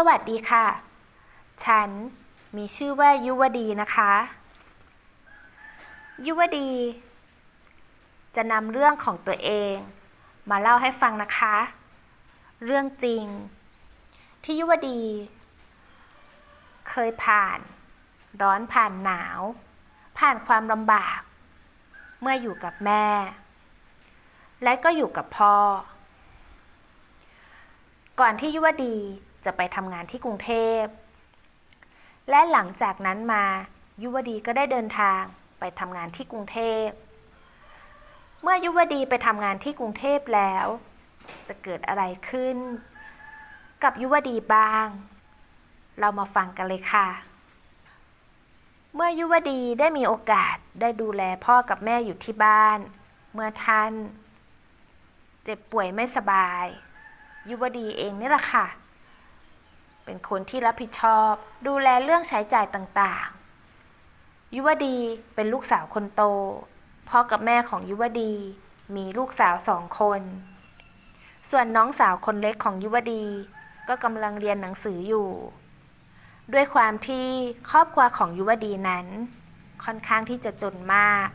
สวัสดีค่ะ ฉันมีชื่อว่ายุวดีนะคะ ยุวดี จะนำเรื่องของตัวเอง มาเล่าให้ฟังนะคะ เรื่องจริง ที่ยุวดี เคยผ่าน ร้อนผ่านหนาว ผ่านความลำบาก เมื่ออยู่กับแม่ และก็อยู่กับพ่อ ก่อนที่ยุวดี จะไปทำงานที่กรุงเทพ และหลังจากนั้นมายุวดีก็ได้เดินทางไปทำงานที่กรุงเทพ เมื่อยุวดีไปทำงานที่กรุงเทพแล้ว จะเกิดอะไรขึ้น กับยุวดีบ้าง เรามาฟังกันเลยค่ะ เมื่อยุวดีได้มีโอกาสได้ดูแลพ่อกับแม่อยู่ที่บ้าน เมื่อท่าน เจ็บป่วยไม่สบาย ยุวดีเองนี่แหละค่ะ เป็นคนที่รับผิดชอบ ดูแลเรื่องใช้จ่ายต่างๆ ยุวดีเป็นลูกสาวคนโต พ่อกับแม่ของยุวดีมีลูกสาวสองคน ส่วนน้องสาวคนเล็กของยุวดี ก็กำลังเรียนหนังสืออยู่ ด้วยความที่ครอบครัวของยุวดีนั้น ค่อนข้างที่จะจนมาก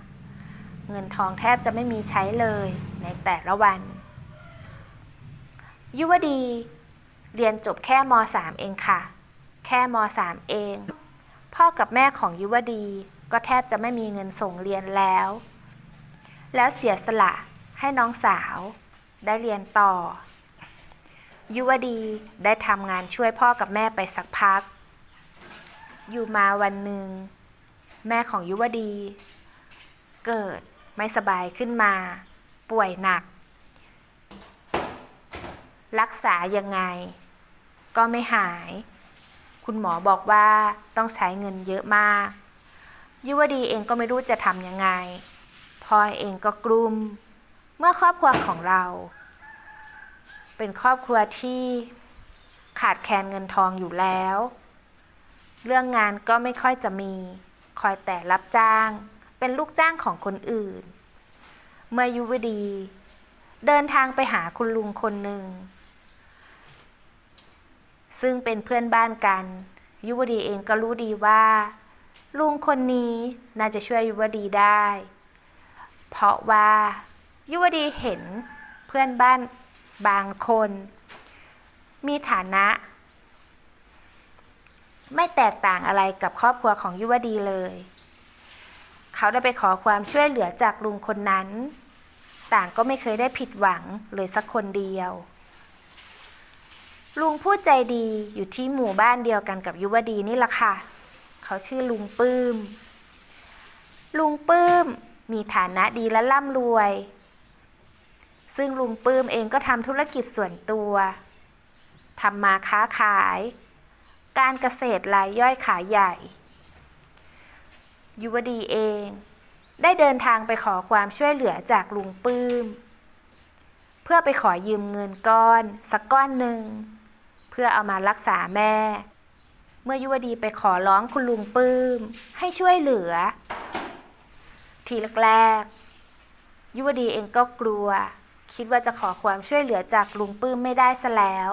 เงินทองแทบจะไม่มีใช้เลยในแต่ละวัน ยุวดี เรียนจบแค่ม .3 เองค่ะ แค่ม .3 เอง พ่อกับแม่ของยุวดี ก็แทบจะไม่มีเงินส่งเรียนแล้ว แล้วเสียสละให้น้องสาว ได้เรียนต่อ ยุวดีได้ทำงานช่วยพ่อกับแม่ไปสักพัก อยู่มาวันหนึ่ง แม่ของยุวดี เกิดไม่สบายขึ้นมา ป่วยหนัก รักษายังไง ก็ไม่หาย คุณหมอบอกว่าต้องใช้เงินเยอะมาก ยุวดีเองก็ไม่รู้จะทำยังไงพลอยเองก็กลุ้มเมื่อครอบครัวของเรา เป็นครอบครัวที่ขาดแคลนเงินทองอยู่แล้ว เรื่องงานก็ไม่ค่อยจะมี คอยแต่รับจ้าง เป็นลูกจ้างของคนอื่น เมื่อยุวดี เดินทางไปหาคุณลุงคนหนึ่ง ซึ่งเป็นเพื่อนบ้านกัน ยุวดีเองก็รู้ดีว่า ลุงคนนี้น่าจะช่วยยุวดีได้ เพราะว่า ยุวดีเห็นเพื่อนบ้านบางคน มีฐานะ ไม่แตกต่างอะไรกับครอบครัวของยุวดีเลย เขาได้ไปขอความช่วยเหลือจากลุงคนนั้น ต่างก็ไม่เคยได้ผิดหวังเลยสักคนเดียว ลุงพูดใจดีอยู่ที่หมู่บ้านเดียวกันกับยุวดีนี่แหละค่ะ เขาชื่อลุงปื้ม ลุงปื้มมีฐานะดีและร่ำรวย ซึ่งลุงปื้มเองก็ทำธุรกิจส่วนตัวทำมาค้าขาย การเกษตรรายย่อยขายใหญ่ ยุวดีเอง ได้เดินทางไปขอความช่วยเหลือจากลุงปื้ม เพื่อไปขอยืมเงินก้อน สักก้อนหนึ่ง เพื่อเอามารักษาแม่ เมื่อยุวดีไปขอร้องคุณลุงปื้ม ให้ช่วยเหลือ ทีแรกๆยุวดีเองก็กลัว คิดว่าจะขอความช่วยเหลือจากลุงปื้มไม่ได้ซะแล้ว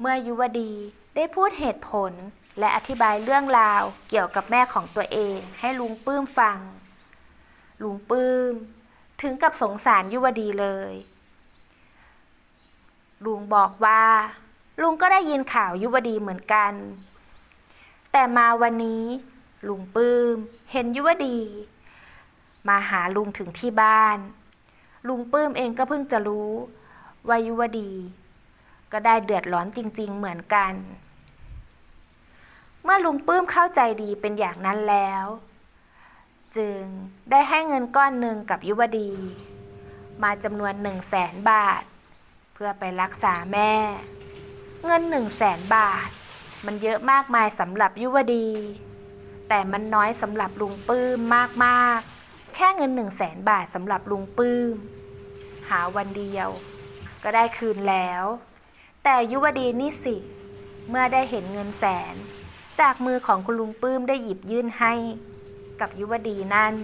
เมื่อยุวดีได้พูดเหตุผลและอธิบายเรื่องราวเกี่ยวกับแม่ของตัวเองให้ลุงปื้มฟัง ลุงปื้ม ถึงกับสงสารยุวดีเลย ลุงบอกว่า ลุงก็ได้ยินข่าวยุวดีเหมือนกัน แต่มาวันนี้ ลุงปื้ม เห็นยุวดี มาหาลุงถึงที่บ้าน ลุงปื้มเองก็เพิ่งจะรู้ ว่ายุวดี ก็ได้เดือดร้อนจริง ๆ เหมือนกัน เมื่อลุงปื้มเข้าใจดีเป็นอย่างนั้นแล้ว จึงได้ให้เงินก้อนหนึ่งกับยุวดี มาจำนวนหนึ่งแสนบาท เพื่อไปรักษาแม่ เงินหนึ่งแสนบาท มันเยอะมากมายสำหรับยุวดี แต่มันน้อยสำหรับลุงปื้มมากๆ แค่เงินหนึ่งแสนบาทสำหรับลุงปื้ม หาวันเดียว ก็ได้คืนแล้ว แต่ยุวดีนี่สิ เมื่อได้เห็นเงินแสน จากมือของคุณลุงปื้มได้หยิบยื่นให้ กับยุวดีนั่น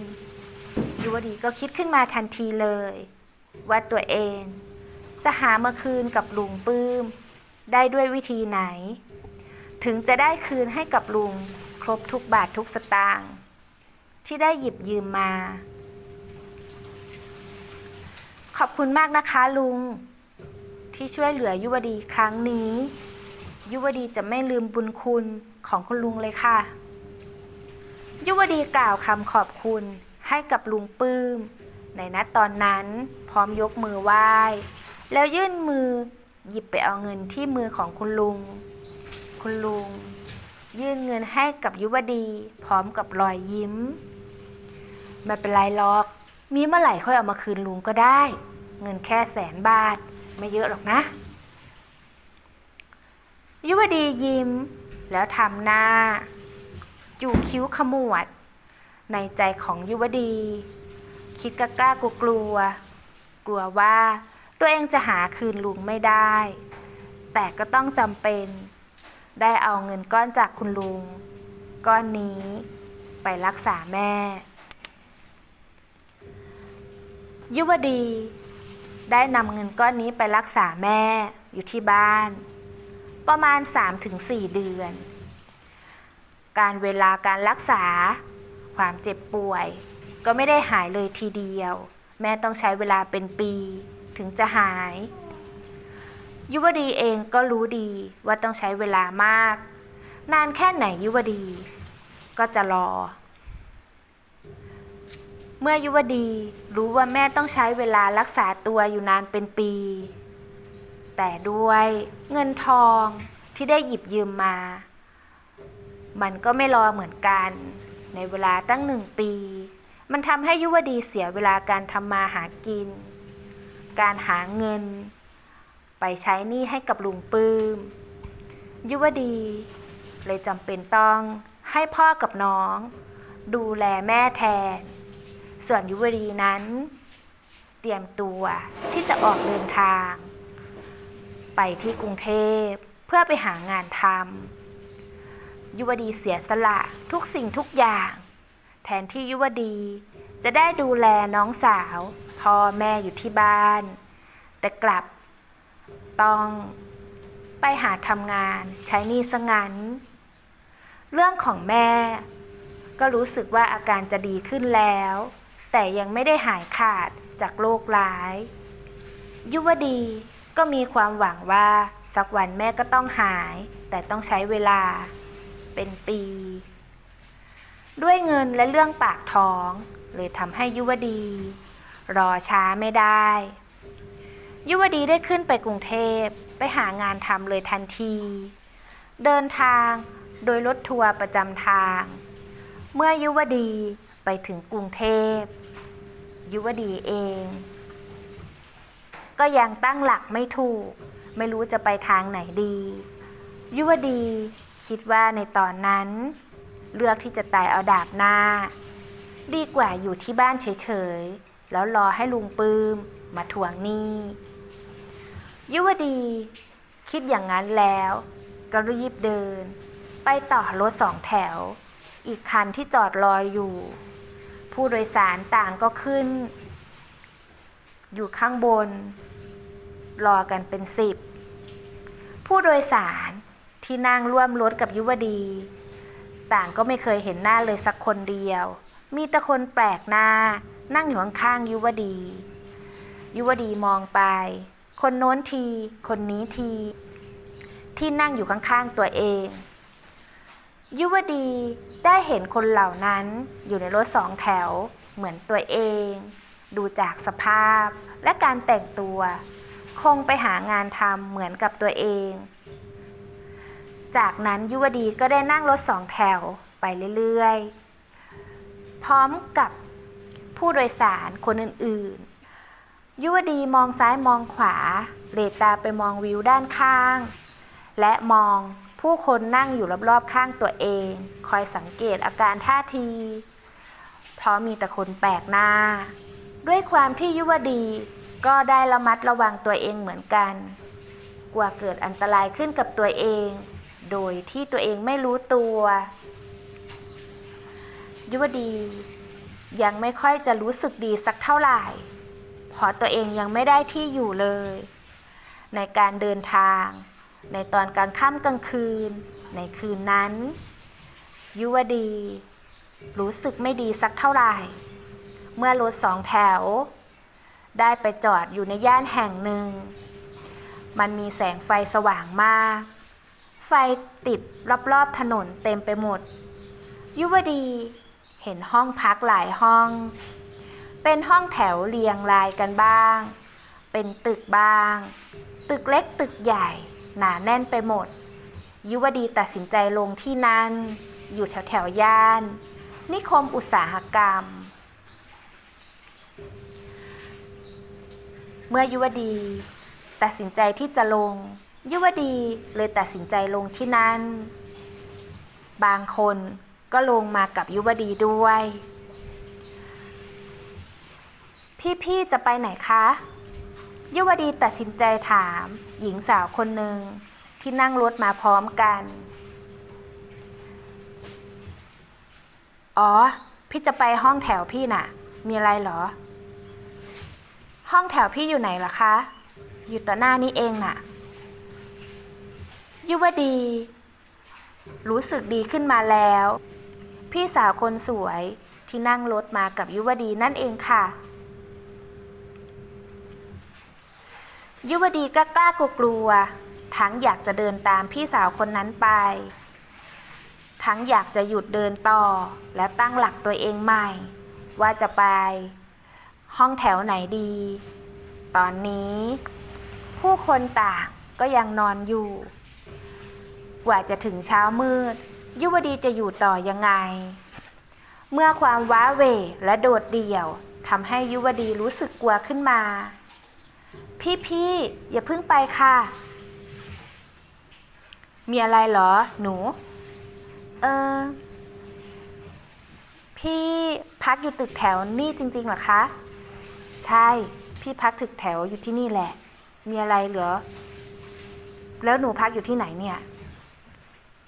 ยุวดีก็คิดขึ้นมาทันทีเลย ว่าตัวเอง จะหามาคืนกับลุงปื้ม ได้ด้วยวิธีไหน ถึงจะได้คืนให้กับลุง ครบทุกบาททุกสตางค์ที่ได้หยิบยืมมา ขอบคุณมากนะคะลุง ที่ช่วยเหลือยุวดีครั้งนี้ ยุวดีจะไม่ลืมบุญคุณของคุณลุงเลยค่ะ ยุวดีกล่าวคำขอบคุณให้กับลุงปื้ม ในนัดตอนนั้นพร้อมยกมือไหว้ แล้วยื่นมือ หยิบไปเอาเงินที่มือของคุณลุง คุณลุง ยื่นเงินให้กับยุวดี พร้อมกับรอยยิ้ม ไม่เป็นไรหรอก มีเมื่อไหร่ค่อยเอามาคืนลุงก็ได้ เงินแค่แสนบาท ไม่เยอะหรอกนะ ยุวดียิ้ม แล้วทำหน้าอยู่คิ้วขมวด ในใจของยุวดี คิดกล้ากลัวกลัวกลัวว่า ตัวเองจะหาคืนลุงไม่ได้ แต่ก็ต้องจำเป็น ได้เอาเงินก้อนจากคุณลุง ก้อนนี้ไปรักษาแม่ ยุวดี ได้นำเงินก้อนนี้ไปรักษาแม่อยู่ที่บ้าน ประมาณ 3-4 เดือน การเวลาการรักษา ความเจ็บป่วย ก็ไม่ได้หายเลยทีเดียว แม่ต้องใช้เวลาเป็นปี ถึงจะหาย ยุวดีเองก็รู้ดีว่าต้องใช้เวลามาก นานแค่ไหนยุวดี ก็จะรอ เมื่อยุวดีรู้ว่าแม่ต้องใช้เวลารักษาตัวอยู่นานเป็นปี แต่ด้วยเงินทองที่ได้หยิบยืมมา มันก็ไม่รอเหมือนกัน ในเวลาตั้งหนึ่งปี มันทำให้ยุวดีเสียเวลาการทำมาหากิน การหาเงิน ไปใช้หนี้ให้กับลุงปื้ม ยุวดี เลยจำเป็นต้องให้พ่อกับน้อง ดูแลแม่แทน ส่วนยุวดีนั้น เตรียมตัวที่จะออกเดินทาง ไปที่กรุงเทพเพื่อไปหางานทำยุวดีเสียสละทุกสิ่งทุกอย่าง แทนที่ยุวดีจะได้ดูแลน้องสาว พ่อแม่อยู่ที่บ้าน แต่กลับต้องไปหาทำงานใช้หนี้ซะงั้น เรื่องของแม่ ก็รู้สึกว่าอาการจะดีขึ้นแล้ว แต่ยังไม่ได้หายขาดจากโรคร้าย ยุวดีก็มีความหวังว่าสักวันแม่ก็ต้องหาย แต่ต้องใช้เวลาเป็นปี ด้วยเงินและเรื่องปากท้องเลยทำให้ยุวดี รอช้าไม่ได้ ยุวดีได้ขึ้นไปกรุงเทพไปหางานทำเลยทันที เดินทางโดยรถทัวร์ประจำทาง เมื่อยุวดีไปถึงกรุงเทพ ยุวดีเอง ก็ยังตั้งหลักไม่ถูก ไม่รู้จะไปทางไหนดี ยุวดีคิดว่าในตอนนั้น เลือกที่จะตายเอาดาบหน้า ดีกว่าอยู่ที่บ้านเฉยๆ แล้วรอให้ลุงปื้มมาทวงหนี้ ยุวดี คิดอย่างนั้นแล้ว ก็รีบเดิน ไปต่อรถสองแถว อีกคันที่จอดรออยู่ ผู้โดยสารต่างก็ขึ้น อยู่ข้างบน รอกันเป็นสิบ ผู้โดยสารที่นั่งร่วมรถกับยุวดี ต่างก็ไม่เคยเห็นหน้าเลยสักคนเดียว มีแต่คนแปลกหน้า นั่งอยู่ข้างๆยุวดี ยุวดีมองไป คนโน้นที คนนี้ที ที่นั่งอยู่ข้างๆตัวเอง ยุวดีได้เห็นคนเหล่านั้นอยู่ในรถสองแถวเหมือนตัวเอง ดูจากสภาพและการแต่งตัว คงไปหางานทำเหมือนกับตัวเอง จากนั้นยุวดีก็ได้นั่งรถสองแถวไปเรื่อยๆ พร้อมกับ ผู้โดยสารคนอื่นๆ ยุวดีมองซ้ายมองขวาเหลตาไปมองวิวด้านข้าง และมองผู้คนนั่งอยู่รอบๆข้างตัวเอง คอยสังเกตอาการท่าที เพราะมีแต่คนแปลกหน้า ด้วยความที่ยุวดีก็ได้ระมัดระวังตัวเองเหมือนกัน กลัวเกิดอันตรายขึ้นกับตัวเอง โดยที่ตัวเองไม่รู้ตัว ยุวดี ยังไม่ค่อยจะรู้สึกดีสักเท่าไหร่เพราะตัวเองยังไม่ได้ที่อยู่เลย ในการเดินทาง ในตอนกลางค่ำกลางคืน ในคืนนั้น ยุวดี รู้สึกไม่ดีสักเท่าไหร่ เมื่อรถสองแถว ได้ไปจอดอยู่ในย่านแห่งหนึ่ง มันมีแสงไฟสว่างมาก ไฟติดรอบๆถนนเต็มไปหมด ยุวดี เห็นห้องพักหลายห้อง เป็นห้องแถวเรียงรายกันบ้าง เป็นตึกบ้าง ตึกเล็กตึกใหญ่ หนาแน่นไปหมด ยุวดีตัดสินใจลงที่นั่น อยู่แถวแถวย่าน นิคมอุตสาหกรรม เมื่อยุวดี ตัดสินใจที่จะลง ยุวดีเลยตัดสินใจลงที่นั่น บางคน ก็ลงมากับยุวดีด้วย พี่ๆจะไปไหนคะ ยุวดีตัดสินใจถาม หญิงสาวคนหนึ่งที่นั่งรถมาพร้อมกัน อ๋อ พี่จะไปห้องแถวพี่น่ะ มีอะไรเหรอ ห้องแถวพี่อยู่ไหนล่ะคะ อยู่ต่อหน้านี้เองน่ะ ยุวดีรู้สึกดีขึ้นมาแล้ว พี่สาวคนสวยที่นั่งรถมากับยุวดีนั่นเองค่ะ ยุวดีก็กล้ากลัวกลัว ทั้งอยากจะเดินตามพี่สาวคนนั้นไป ทั้งอยากจะหยุดเดินต่อและตั้งหลักตัวเองใหม่ ว่าจะไป ห้องแถวไหนดี ตอนนี้ ผู้คนต่างก็ยังนอนอยู่ กว่าจะถึงเช้ามืด ยุวดีจะอยู่ต่อยังไง เมื่อความว้าเหวและโดดเดี่ยวทำให้ยุวดีรู้สึกกลัวขึ้นมา พี่พี่ๆอย่าเพิ่งไปค่ะ มีอะไรเหรอ หนู เออพี่พักอยู่ตึกแถวนี่จริงๆเหรอคะ ใช่ พี่พักตึกแถวอยู่ที่นี่แหละ มีอะไรเหรอ แล้วหนูพักอยู่ที่ไหนเนี่ย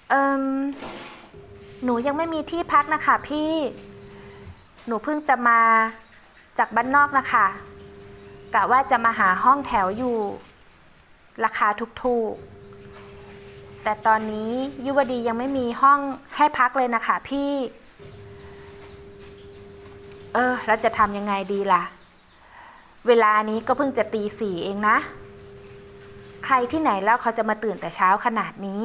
เอิมหนูยังไม่มีที่พักนะคะพี่ หนูเพิ่งจะมาจากบ้านนอกนะคะกะว่าจะมาหาห้องแถวอยู่ ราคาถูกๆ แต่ตอนนี้ยุวดียังไม่มีห้องให้พักเลยนะคะพี่ เออแล้วจะทำยังไงดีล่ะ เวลานี้ก็เพิ่งจะตีสี่เองนะ ใครที่ไหนแล้วเขาจะมาตื่นแต่เช้าขนาดนี้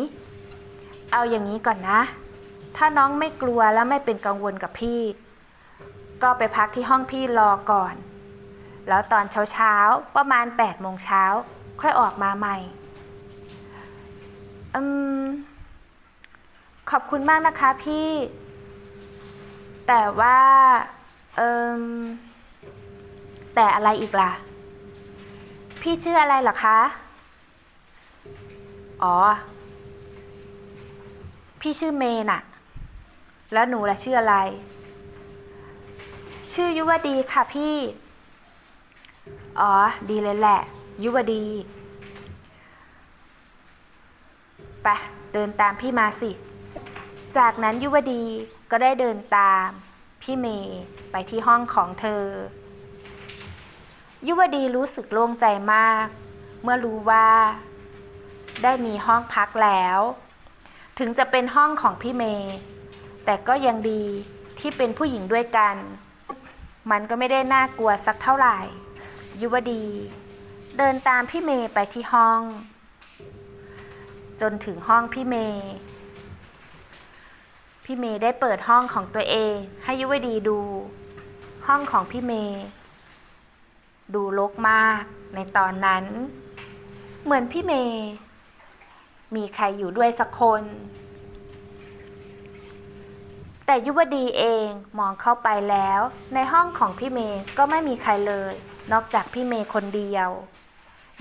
เอาอย่างนี้ก่อนนะ ถ้าน้องไม่กลัวและไม่เป็นกังวลกับพี่ ก็ไปพักที่ห้องพี่รอก่อน แล้วตอนเช้าๆ ประมาณ8ปดโมงเช้าค่อยออกมาใหม่อืมขอบคุณมากนะคะพี่ แต่ว่าเอิมแต่อะไรอีกล่ะ พี่ชื่ออะไรหรอคะ อ๋อ พี่ชื่อเมย์น่ะ แล้วหนูล่ะชื่ออะไร ชื่อยุวดีค่ะพี่ อ๋อ ดีเลยแหละ ยุวดี ไป เดินตามพี่มาสิ จากนั้นยุวดีก็ได้เดินตาม พี่เมย์ไปที่ห้องของเธอ ยุวดีรู้สึกโล่งใจมาก เมื่อรู้ว่า ได้มีห้องพักแล้ว ถึงจะเป็นห้องของพี่เมย์แต่ก็ยังดีที่เป็นผู้หญิงด้วยกัน มันก็ไม่ได้น่ากลัวสักเท่าไหร่ ยุวดี เดินตามพี่เมย์ไปที่ห้อง จนถึงห้องพี่เมย์พี่เมย์ได้เปิดห้องของตัวเองให้ยุวดีดู ห้องของพี่เมย์ดูรกมากในตอนนั้น เหมือนพี่เมย์ มีใครอยู่ด้วยสักคน แต่ยุวดีเองมองเข้าไปแล้ว ในห้องของพี่เมย์ก็ไม่มีใครเลย นอกจากพี่เมย์คนเดียว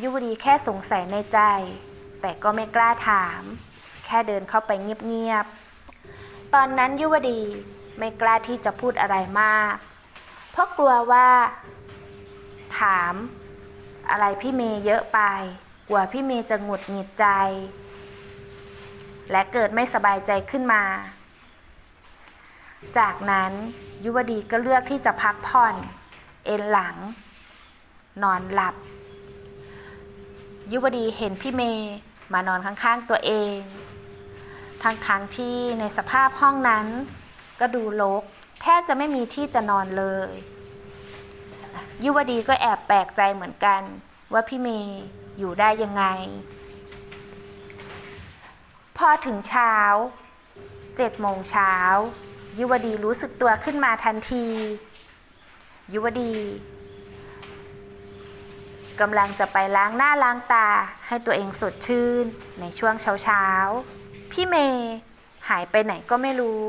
ยุวดีแค่สงสัยในใจ แต่ก็ไม่กล้าถาม แค่เดินเข้าไปเงียบๆ ตอนนั้นยุวดีไม่กล้าที่จะพูดอะไรมาก เพราะกลัวว่า ถาม อะไรพี่เมย์เยอะไป กลัวพี่เมย์จะหงุดหงิดใจ และเกิดไม่สบายใจขึ้นมา จากนั้นยุวดีก็เลือกที่จะพักผ่อน เอนหลัง นอนหลับ ยุวดีเห็นพี่เมย์มานอนข้างๆตัวเอง ทั้งๆทที่ในสภาพห้องนั้น ก็ดูรกแทบจะไม่มีที่จะนอนเลย ยุวดีก็แอบแปลกใจเหมือนกันว่าพี่เมย์อยู่ได้ยังไง อถึงเช้าเจ็ดโมงเช้ายุวดีรู้สึกตัวขึ้นมาทันที ยุวดีกำลังจะไปล้างหน้าล้างตาให้ตัวเองสดชื่นในช่วงเช้าเช้าพี่เมย์หายไปไหนก็ไม่รู้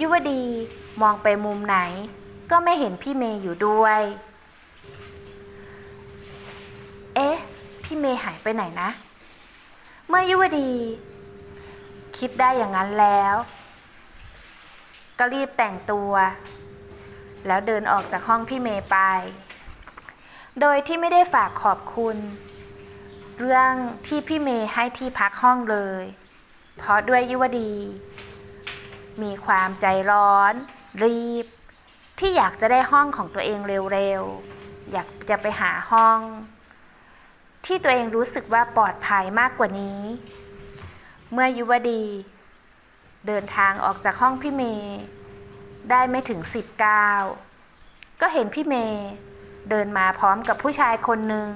ยุวดีมองไปมุมไหน ก็ไม่เห็นพี่เมย์อยู่ด้วย เอ๊ะ พี่เมย์หายไปไหนนะ เมื่อยุวดี คิดได้อย่างนั้นแล้ว ก็รีบแต่งตัว แล้วเดินออกจากห้องพี่เมย์ไป โดยที่ไม่ได้ฝากขอบคุณ เรื่องที่พี่เมย์ให้ที่พักห้องเลย เพราะด้วยยุวดี มีความใจร้อน รีบ ที่อยากจะได้ห้องของตัวเองเร็วๆ อยากจะไปหาห้อง ที่ตัวเองรู้สึกว่าปลอดภัยมากกว่านี้ เมื่อยุวดี เดินทางออกจากห้องพี่เมย์ได้ไม่ถึงสิบก้าวก็เห็นพี่เมย์เดินมาพร้อมกับผู้ชายคนหนึ่ง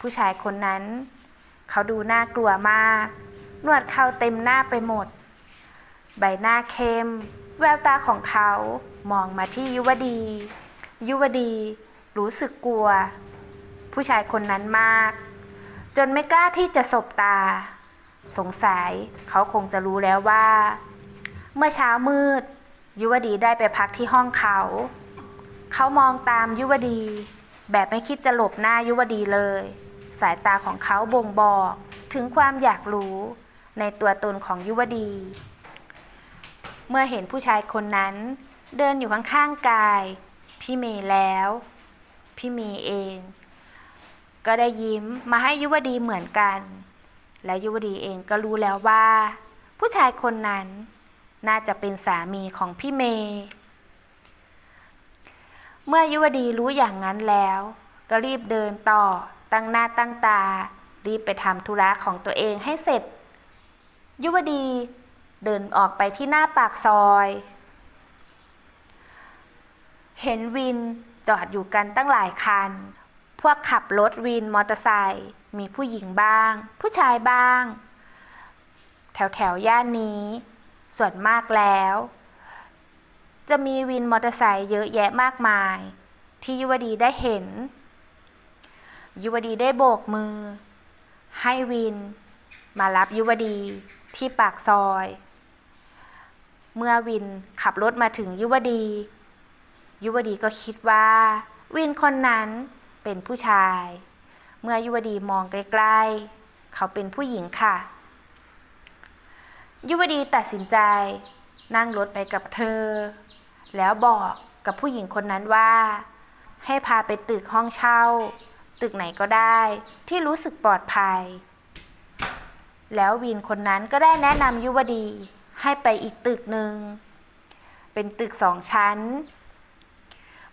ผู้ชายคนนั้น เขาดูน่ากลัวมาก นวดเข้าเต็มหน้าไปหมด ใบหน้าเข้ม แววตาของเขามองมาที่ยุวดี ยุวดีรู้สึกกลัว ผู้ชายคนนั้นมาก จนไม่กล้าที่จะสบตา สงสัยเขาคงจะรู้แล้วว่า เมื่อเช้ามืด ยุวดีได้ไปพักที่ห้องเขา เขามองตามยุวดี แบบไม่คิดจะหลบหน้ายุวดีเลย สายตาของเขาบ่งบอกถึงความอยากรู้ในตัวตนของยุวดี เมื่อเห็นผู้ชายคนนั้น เดินอยู่ข้างๆกาย พี่เมย์แล้ว พี่เมย์เอง ก็ได้ยิ้มมาให้ยุวดีเหมือนกัน และยุวดีเองก็รู้แล้วว่า ผู้ชายคนนั้นน่าจะเป็นสามีของพี่เมย์เมื่อยุวดีรู้อย่างนั้นแล้ว ก็รีบเดินต่อตั้งหน้าตั้งตา รีบไปทำธุระของตัวเองให้เสร็จ ยุวดีเดินออกไปที่หน้าปากซอย เห็นวินจอดอยู่กันตั้งหลายคัน พวกขับรถวินมอเตอร์ไซค์มีผู้หญิงบ้าง ผู้ชายบ้าง แถวแถวย่านนี้ ส่วนมากแล้ว จะมีวินมอเตอร์ไซค์เยอะแยะมากมาย ที่ยุวดีได้เห็น ยุวดีได้โบกมือ ให้วิน มารับยุวดีที่ปากซอย เมื่อวินขับรถมาถึงยุวดี ยุวดีก็คิดว่า วินคนนั้น เป็นผู้ชาย เมื่อยุวดีมองใกล้ๆ เขาเป็นผู้หญิงค่ะ ยุวดีตัดสินใจนั่งรถไปกับเธอ แล้วบอกกับผู้หญิงคนนั้นว่า ให้พาไปตึกห้องเช่า ตึกไหนก็ได้ที่รู้สึกปลอดภัย แล้ววินคนนั้นก็ได้แนะนำยุวดีให้ไปอีกตึกหนึ่ง เป็นตึกสองชั้น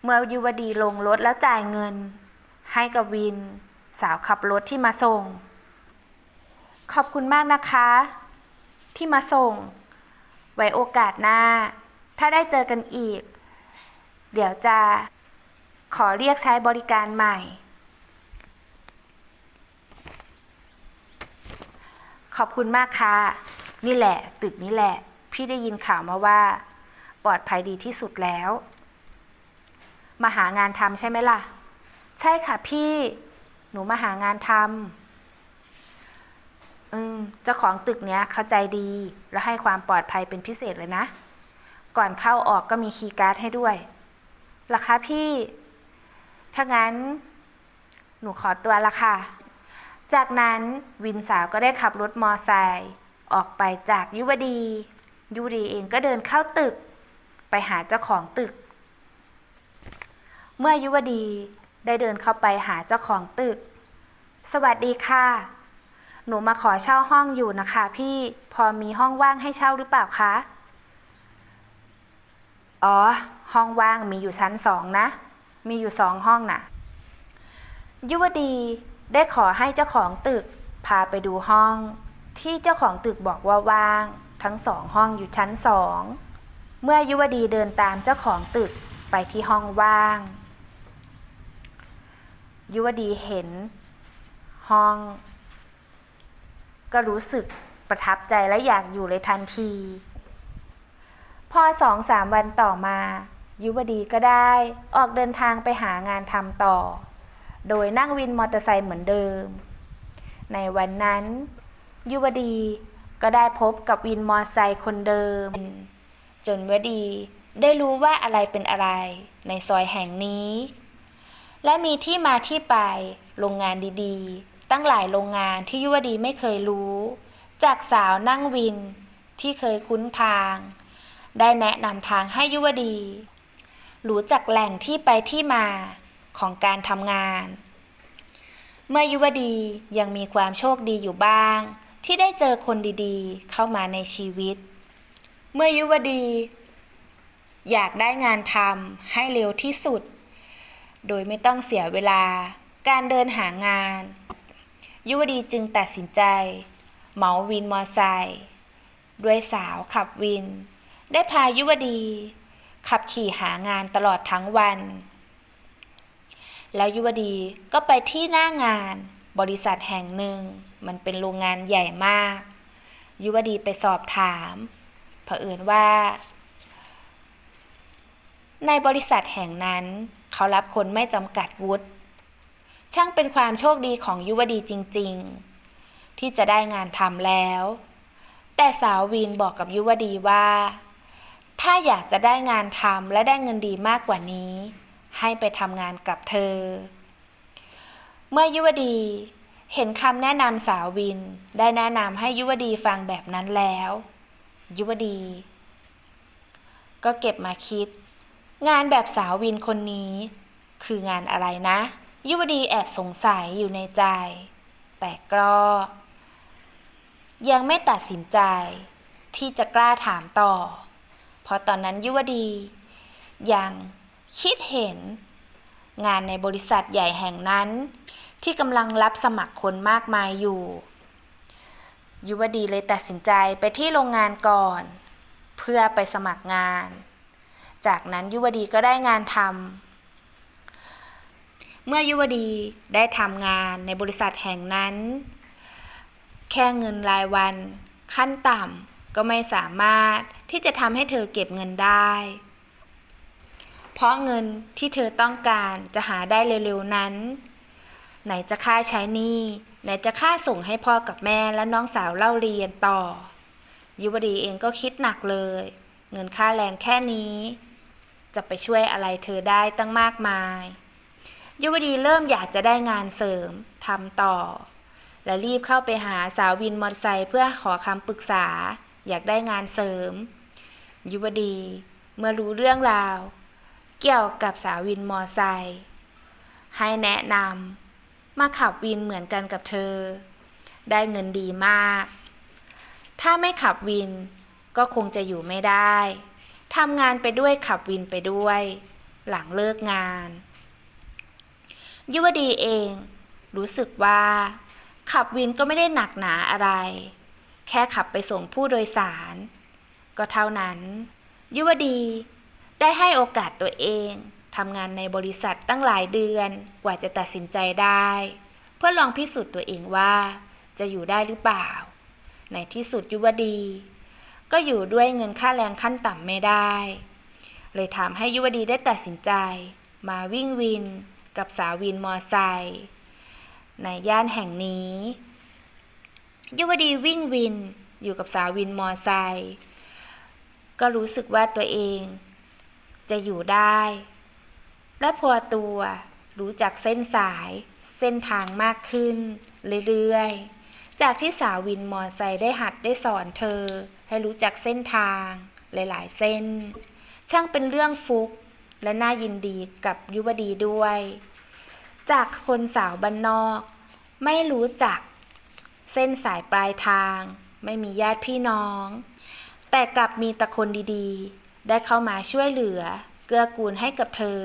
เมื่อยุวดีลงรถแล้วจ่ายเงิน ให้กับวิน สาวขับรถที่มาส่ง ขอบคุณมากนะคะ ที่มาส่ง ไว้โอกาสหน้า ถ้าได้เจอกันอีก เดี๋ยวจะขอเรียกใช้บริการใหม่ ขอบคุณมากค่ะ นี่แหละ ตึกนี้แหละ พี่ได้ยินข่าวมาว่า ปลอดภัยดีที่สุดแล้ว มาหางานทำใช่ไหมล่ะ ใช่ค่ะพี่หนูมาหางานทำอืมเจ้าของตึกเนี้ยเข้าใจดี และให้ความปลอดภัยเป็นพิเศษเลยนะ ก่อนเข้าออกก็มีคีย์การ์ดให้ด้วยล่ะคะพี่ ถ้างั้น หนูขอตัวละค่ะ จากนั้นวินสาวก็ได้ขับรถมอไซค์ออกไปจากยุวดี ยุวดีเองก็เดินเข้าตึก ไปหาเจ้าของตึก เมื่อยุวดี ได้เดินเข้าไปหาเจ้าของตึก สวัสดีค่ะ หนูมาขอเช่าห้องอยู่นะคะพี่พอมีห้องว่างให้เช่าหรือเปล่าคะ อ๋อ ห้องว่างมีอยู่ชั้นสองนะ มีอยู่สองห้องน่ะ ยุวดีได้ขอให้เจ้าของตึกพาไปดูห้อง ที่เจ้าของตึกบอกว่าว่าง ทั้งสองห้องอยู่ชั้นสอง เมื่อยุวดีเดินตามเจ้าของตึกไปที่ห้องว่าง ยุวดีเห็นห้อง ก็รู้สึกประทับใจและอยากอยู่เลยทันที พอสองสามวันต่อมา ยุวดีก็ได้ออกเดินทางไปหางานทำต่อ โดยนั่งวินมอเตอร์ไซค์เหมือนเดิม ในวันนั้น ยุวดีก็ได้พบกับวินมอเตอร์ไซค์คนเดิม จนวดีได้รู้ว่าอะไรเป็นอะไร ในซอยแห่งนี้ และมีที่มาที่ไป โรงงานดีๆ ตั้งหลายโรงงานที่ยุวดีไม่เคยรู้ จากสาวนั่งวิน ที่เคยคุ้นทาง ได้แนะนำทางให้ยุวดี รู้จักแหล่งที่ไปที่มาของการทำงาน เมื่อยุวดียังมีความโชคดีอยู่บ้าง ที่ได้เจอคนดีๆ เข้ามาในชีวิต เมื่อยุวดี อยากได้งานทำให้เร็วที่สุด โดยไม่ต้องเสียเวลา การเดินหางาน ยุวดีจึงตัดสินใจ เหมาวินมอไซค์ด้วยสาวขับวิน ได้พายุวดี ขับขี่หางานตลอดทั้งวัน แล้วยุวดีก็ไปที่หน้างานบริษัทแห่งหนึ่ง มันเป็นโรงงานใหญ่มาก ยุวดีไปสอบถามเผอิญว่า ในบริษัทแห่งนั้น เขารับคนไม่จำกัดวุฒิช่างเป็นความโชคดีของยุวดีจริง ๆ ที่จะได้งานทำแล้ว แต่สาววีนบอกกับยุวดีว่า ถ้าอยากจะได้งานทำและได้เงินดีมากกว่านี้ ให้ไปทำงานกับเธอ เมื่อยุวดีเห็นคำแนะนำสาววิน ได้แนะนำให้ยุวดีฟังแบบนั้นแล้ว ยุวดี ก็เก็บมาคิด งานแบบสาววินคนนี้ คืองานอะไรนะ ยุวดีแอบสงสัยอยู่ในใจ แต่ก็ยังไม่ตัดสินใจ ที่จะกล้าถามต่อ เพราะตอนนั้นยุวดี ยังคิดเห็น งานในบริษัทใหญ่แห่งนั้น ที่กำลังรับสมัครคนมากมายอยู่ ยุวดีเลยตัดสินใจไปที่โรงงานก่อน เพื่อไปสมัครงาน จากนั้นยุวดีก็ได้งานทำเมื่อยุวดีได้ทำงานในบริษัทแห่งนั้น แค่เงินรายวัน ขั้นต่ำก็ไม่สามารถที่จะทำให้เธอเก็บเงินได้ เพราะเงินที่เธอต้องการจะหาได้เร็วๆนั้น ไหนจะค่าใช้หนี้ไหนจะค่าส่งให้พ่อกับแม่และน้องสาวเล่าเรียนต่อ ยุวดีเองก็คิดหนักเลย เงินค่าแรงแค่นี้ จะไปช่วยอะไรเธอได้ตั้งมากมาย ยุวดีเริ่มอยากจะได้งานเสริมทำต่อ และรีบเข้าไปหาสาววินมอเตอร์ไซค์เพื่อขอคำปรึกษา อยากได้งานเสริม ยุวดีเมื่อรู้เรื่องราว เกี่ยวกับสาววินมอเตอร์ไซค์ให้แนะนำมาขับวินเหมือนกันกับเธอ ได้เงินดีมาก ถ้าไม่ขับวินก็คงจะอยู่ไม่ได้ ทำงานไปด้วยขับวินไปด้วย หลังเลิกงาน ยุวดีเอง รู้สึกว่า ขับวินก็ไม่ได้หนักหนาอะไร แค่ขับไปส่งผู้โดยสาร ก็เท่านั้น ยุวดีได้ให้โอกาสตัวเองทำงานในบริษัทตั้งหลายเดือนกว่าจะตัดสินใจได้ เพื่อลองพิสูจน์ตัวเองว่า จะอยู่ได้หรือเปล่า ในที่สุดยุวดี ก็อยู่ด้วยเงินค่าแรงขั้นต่ำไม่ได้ เลยทำให้ยุวดีได้ตัดสินใจ มาวิ่งวินกับสาววินมอไซค์ในย่านแห่งนี้ ยุวดีวิ่งวินอยู่กับสาววินมอไซค์ก็รู้สึกว่าตัวเอง จะอยู่ได้ และพอตัวรู้จักเส้นสายเส้นทางมากขึ้น เรื่อยๆ จากที่สาววินมอไซค์ได้หัดได้สอนเธอ ให้รู้จักเส้นทางหลายๆ เส้น ช่างเป็นเรื่องฟุก และน่ายินดีกับยุวดีด้วย จากคนสาวบ้านนอก ไม่รู้จัก เส้นสายปลายทาง ไม่มีญาติพี่น้อง แต่กลับมีแต่คนดีๆ ได้เข้ามาช่วยเหลือ เกื้อกูลให้กับเธอ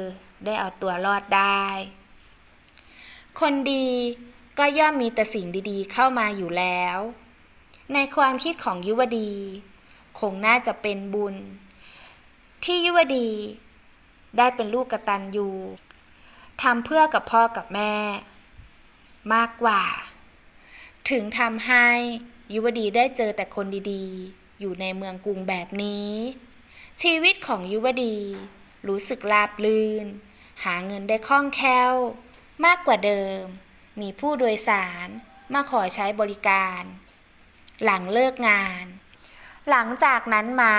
ได้เอาตัวรอดได้ คนดี ก็ย่อมมีแต่สิ่งดีๆ เข้ามาอยู่แล้ว ในความคิดของยุวดี คงน่าจะเป็นบุญ ที่ยุวดี ได้เป็นลูกกตัญญูทำเพื่อกับพ่อกับแม่ มากกว่า ถึงทำให้ยุวดีได้เจอแต่คนดีๆ อยู่ในเมืองกรุงแบบนี้ ชีวิตของยุวดี รู้สึกราบลื่น หาเงินได้คล่องแคล่ว มากกว่าเดิม มีผู้โดยสารมาขอใช้บริการ หลังเลิกงาน หลังจากนั้นมา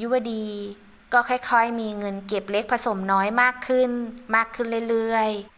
ยุวดีก็ค่อยๆ มีเงินเก็บเล็กผสมน้อยมากขึ้น มากขึ้นเรื่อย